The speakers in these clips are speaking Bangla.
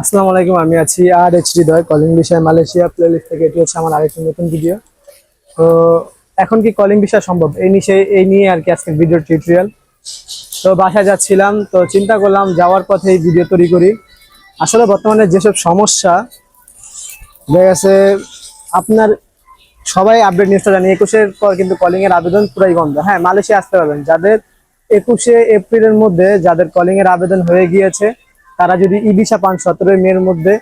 আসসালামু আলাইকুম, আমি আছি আর এইচ ডি দয় কলিং বিষয় মালয়েশিয়া প্লে প্লেলিস্ট থেকে। এটি হচ্ছে আমার আরেকটি নতুন ভিডিও তো এখন কি কলিং বিষয় সম্ভব? এই নিয়ে এই নিয়ে আর কি আজকের ভিডিও টিউটোরিয়াল তো বাসায় যাচ্ছিলাম, তো চিন্তা করলাম যাওয়ার পথে এই ভিডিও তৈরি করি। আসলে বর্তমানে যেসব সমস্যা, দেখা গেছে আপনার সবাই আপডেট নিউজটা জানি, একুশের পর কিন্তু কলিংয়ের আবেদন পুরাই বন্ধ। হ্যাঁ মালয়েশিয়া আসতে পারবেন। যাদের একুশে এপ্রিলের মধ্যে যাদের কলিংয়ের আবেদন হয়ে গিয়েছে তারা যদি ই ভিসা পান সতেরোই মের মধ্যে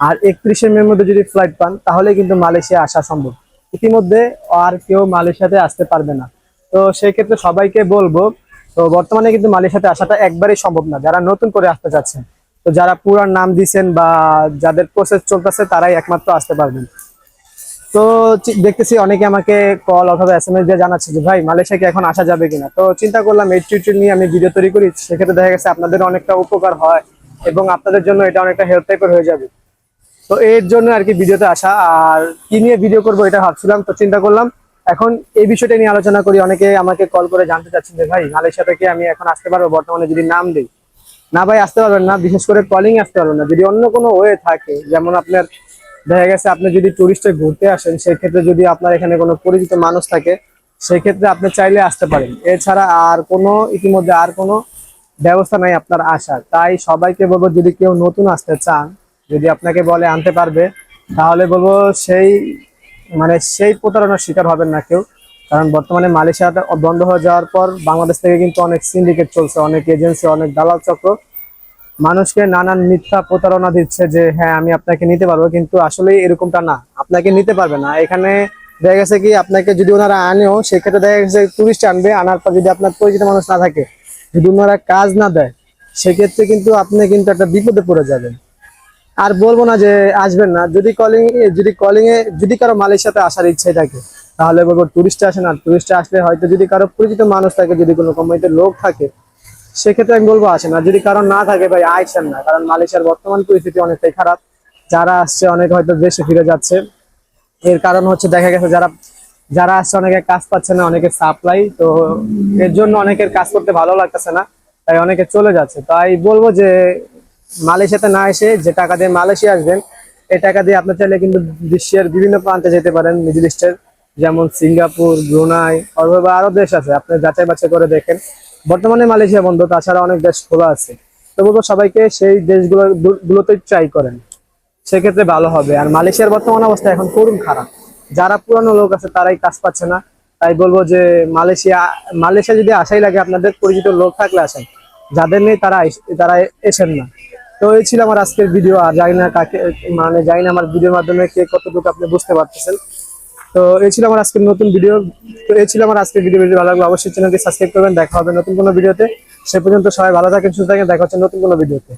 আর একত্রিশে মের মধ্যে যদি ফ্লাইট পান, তাহলে কিন্তু মালয়েশিয়া আসা সম্ভব। ইতিমধ্যে আর কেউ মালয়েশিয়াতে আসতে পারবে না। তো সেই ক্ষেত্রে সবাইকে বলব, তো বর্তমানে কিন্তু মালয়েশিয়াতে আসাটা একবারেই সম্ভব না। যারা নতুন করে আসতে চাচ্ছেন, তো যারা পুরার নাম দিচ্ছেন বা যাদের প্রসেস চলতেছে, তারাই একমাত্র আসতে পারবেন। তো দেখতেছি অনেকে আমাকে কল অথবা এস এম এস দিয়ে জানাচ্ছে যে, ভাই মালয়েশিয়াকে এখন আসা যাবে কিনা? তো চিন্তা করলাম, এই টিউটোরিয়াল নিয়ে আমি ভিডিও তৈরি করি। সেক্ষেত্রে দেখা গেছে আপনাদের অনেকটা উপকার হয়। এবং আপনাদের জন্য এটা অনেকটা হেল্প টাইপের হয়ে যাবে। তো এর জন্য আর কি ভিডিওতে আসা। আর কি নিয়ে ভিডিও করব এটা ভাবছিলাম, তো চিন্তা করলাম, এখন এই বিষয়টা নিয়ে আলোচনা করি। অনেকে আমাকে কল করে জানতে চাচ্ছেন যে, ভাই মালয়েশিয়া থেকে আমি এখন আসতে পারব? বর্তমানে যদি নাম দিই। না ভাই, আসতে পারবেন না, বিশেষ করে কলিং আসতে পারবেন না। যদি অন্য কোনো ওয়ে থাকে, যেমন আপনার দেখা গেছে, আপনি যদি টুরিস্টে ঘুরতে আসেন সেই ক্ষেত্রে যদি আপনার এখানে কোনো পরিচিত মানুষ থাকে সেই ক্ষেত্রে আপনি চাইলে আসতে পারেন। এছাড়া আর কোনো, ইতিমধ্যে আর কোনো ব্যবস্থা নাই আপনার আসার। তাই সবাইকে বলব, যদি কেউ নতুন আসতে চান, যদি আপনাকে বলে আনতে পারবে, তাহলে বলব সেই মানে সেই প্রতারণার শিকার হবেন না কেউ। কারণ বর্তমানে মালয়েশিয়াটা বন্ধ হয়ে যাওয়ার পর বাংলাদেশ থেকে কিন্তু অনেক সিন্ডিকেট চলছে, অনেক এজেন্সি অনেক দালাল চক্র। মানুষকে নানান মিথ্যা প্রতারণা দিচ্ছে যে হ্যাঁ আমি আপনাকে নিতে পারব। কিন্তু আসলে এরকমটা না। আপনাকে নিতে পারবে না। এখানে দেখা গেছে কি, আপনাকে যদি ওনারা আনেও, সেক্ষেত্রে দেখা গেছে টুরিস্ট আনবে। আনার পর যদি আপনার পরিচিত মানুষ না থাকে যদি ওনারা কাজ না দেয়, সেক্ষেত্রে কিন্তু আপনি কিন্তু একটা বিপদে পড়ে যাবেন। আর বলব না যে আসবেন না, যদি কলিং যদি কলিং এ, যদি কারও মালয়েশিয়াতে আসার ইচ্ছে থাকে, তাহলে বলব টুরিস্টে আসেন। আর টুরিস্টে আসলে হয়তো যদি কারও পরিচিত মানুষ থাকে, যদি কোনো কোম্পানিতে লোক থাকে, সেক্ষেত্রে আমি বলব আসেন। আর যদি কারণ না থাকে, ভাই, আইসেন না, কারণ মালয়েশিয়ার বর্তমান পরিস্থিতি অনেকটাই খারাপ। যারা আসছে, অনেক হয়তো দেশে ফিরে যাচ্ছে। এর কারণ হচ্ছে, দেখা গেছে যারা যারা আসছে, অনেকে কাজ পাচ্ছে না, অনেকে সাপ্লাই তো এর জন্য অনেকের কাজ করতে ভালো লাগতেছে না, তাই অনেকে চলে যাচ্ছে। তাই বলব যে, মালয়েশিয়াতে না এসে যে টাকা দিয়ে মালয়েশিয়া আসবেন, এই টাকা দিয়ে আপনার চাইলে কিন্তু বিশ্বের বিভিন্ন প্রান্তে যেতে পারেন মিডল ইস্টের যেমন সিঙ্গাপুর, ব্রুনাই, অথবা আরও দেশ আছে, আপনি যাচাই বাছাই করে দেখেন। বর্তমানে মালয়েশিয়া বন্ধ, তাছাড়া অনেক দেশ খোলা আছে। তো বলব সবাইকে সেই দেশগুলো গুলোতে ট্রাই করেন। সেক্ষেত্রে ভালো হবে। আর মালয়েশিয়ার বর্তমান অবস্থা এখন করুন খারাপ। যারা পুরানো লোক আছে, তারাই কাজ পাচ্ছে না। তাই বলব যে, মালয়েশিয়া মালয়েশিয়া যদি আসাই লাগে আপনাদের পরিচিত লোক থাকলে আসেন। যাদের নেই, তারা তারা এসেন না। তো এই ছিল আমার আজকের ভিডিও আর জানি না কাকে মানে জানি না আমার ভিডিওর মাধ্যমে কে কতটুকু আপনি বুঝতে পারতেছেন। তো এই ছিল আমার আজকের নতুন ভিডিও তো এই ছিল আমার আজকের ভিডিও ভিডিও ভালো লাগল অবশ্যই চ্যানেলটি সাবস্ক্রাইব করবেন। দেখা হবে নতুন কোনো ভিডিওতে সে পর্যন্ত সবাই ভালো থাকেন, সুস্থ থাকেন। দেখা হচ্ছে নতুন কোনো ভিডিওতে